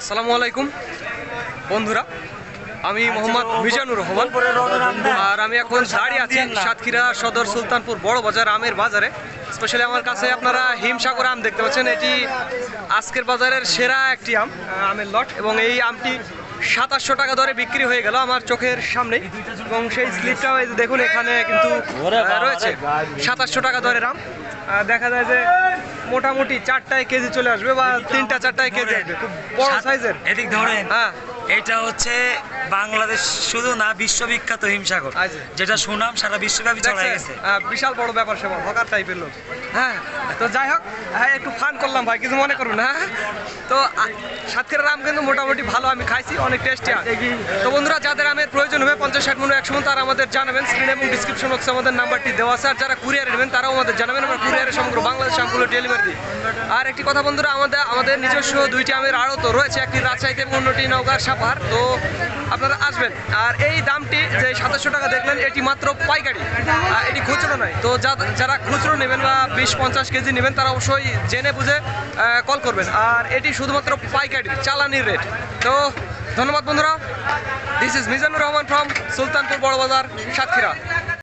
আসসালামু আলাইকুম। বন্ধুরা, আমি মোহাম্মদ মিজানুর রহমান আর আমি এখন দাঁড়িয়ে আছি সাতক্ষীরা সদর সুলতানপুর বড় বাজার আমের বাজারে। স্পেশালি আমার কাছে আপনারা হিমসাগর আম দেখতে পাচ্ছেন। এটি আজকের বাজারের সেরা একটি আম আমের লট এবং এই আমটি সাতাশশো টাকা দরে বিক্রি হয়ে গেল আমার চোখের সামনে এবং সেই স্লিপটাও দেখুন, এখানে কিন্তু রয়েছে সাতাশশো টাকা দরের আম। দেখা যায় যে মোটামুটি চারটায় কেজি চলে আসবে বা তিনটা চারটায় কেজি আসবে। খুব বড় সাইজের। এদিক ধরেন হ্যাঁ। এটা হচ্ছে বাংলাদেশ শুধু না বিশ্ববিখ্যাত হিমসাগর। যেটা সুনাম সারা বিশ্বব্যাপী দেখছেন? গেছে। বিশাল বড় ব্যাপার সেবার হকার টাইপের লোক। হ্যাঁ তো যাই হোক হ্যাঁ একটু ফান করলাম ভাই কিছু মনে করুন হ্যাঁ। তো সাতক্ষীরার আম কিন্তু মোটামুটি ভালো আমি খাইছি অনেক টেস্টি তো বন্ধুরা যাদের আমের প্রয়োজন হবে পঞ্চাশ ষাট মনে একশো মন তারা আমাদের জানাবেন স্ক্রিন এবং ডিসক্রিপশন বক্সে আমাদের নাম্বারটি দেওয়া আছে আর যারা কুরিয়ারে নেবেন তারাও আমাদের জানাবেন আমরা কুরিয়ারে সমগ্র বাংলাদেশ ডেলিভারি দিই আর একটি কথা বন্ধুরা, আমাদের আমাদের নিজস্ব দুইটি আমের আড়ত তো রয়েছে, একটি রাজশাহীতে অন্যটি নওগাঁর সাপাহার তো আপনারা আসবেন। আর এই দামটি যে সাতাশশো টাকা দেখলেন, এটি মাত্র পাইকারি। এটি খুচরো নয়। তো যারা খুচরো নেবেন বা বিশ পঞ্চাশ কেজি নেবেন, তারা অবশ্যই জেনে বুঝে কল করবেন। আর এটি শুধুমাত্র পাইকারি, চালানির রেট তো ধন্যবাদ বন্ধুরা। This is Mizanur Rahman from Sultanpur Barabazar, Satkhira.